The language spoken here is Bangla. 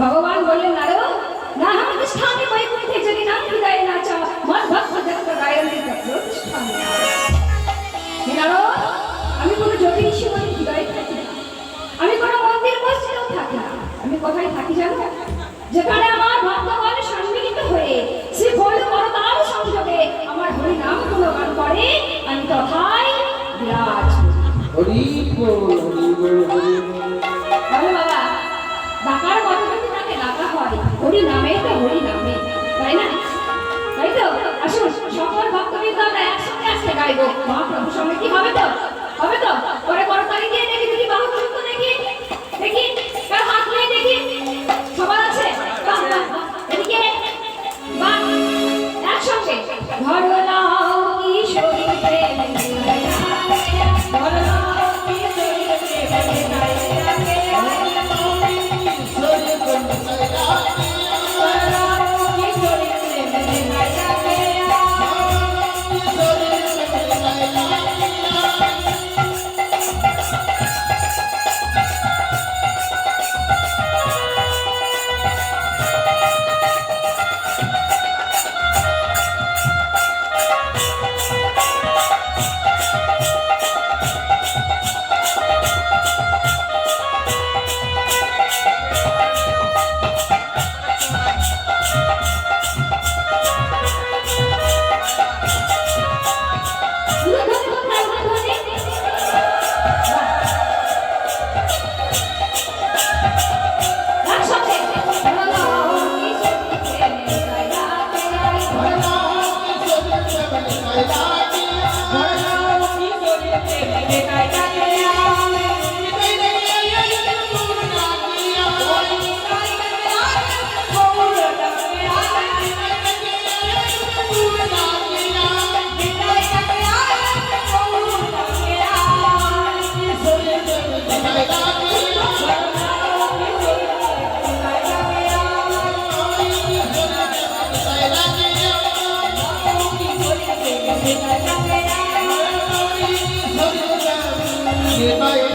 ভগবান বললেন নারদ না হাম তিষ্ঠামি বৈকুণ্ঠে যদি নাম হৃদয়ে না চ মন ভক্ত জগত গায়ন্তি প্রতিষ্ঠামি হে নারদ, আমি কোনো ঋষি বলে হৃদয়ে থাকি আমি কোনো মন্দির মসজিদেও থাকি না। আমি কোথায় থাকি জানো? যেখানে আমার ভক্তগণ সম্মিলিত হয়ে সে বল করতাল সংযোগে আমার হরি নাম গুণগান করে আমি তথায় বিরাজ। হরি বল হরি বল, হরি বলো। হরি নামে তো হরি নামে। তাই না? তাই তো? আসুন, সকল ভক্তবৃন্দ আমরা একসঙ্গে আজকে গাইব। মহাপ্রভু সঙ্গে কি হবে তো? হবে তো? পরে করতালি দিয়ে দেখি দেখি বাহু তুলতো দেখি। দেখি? কার হাত নিয়ে দেখি? সবার আছে। এদিকে বাহ, একসঙ্গে। ধরলাও Thank you. হরি বল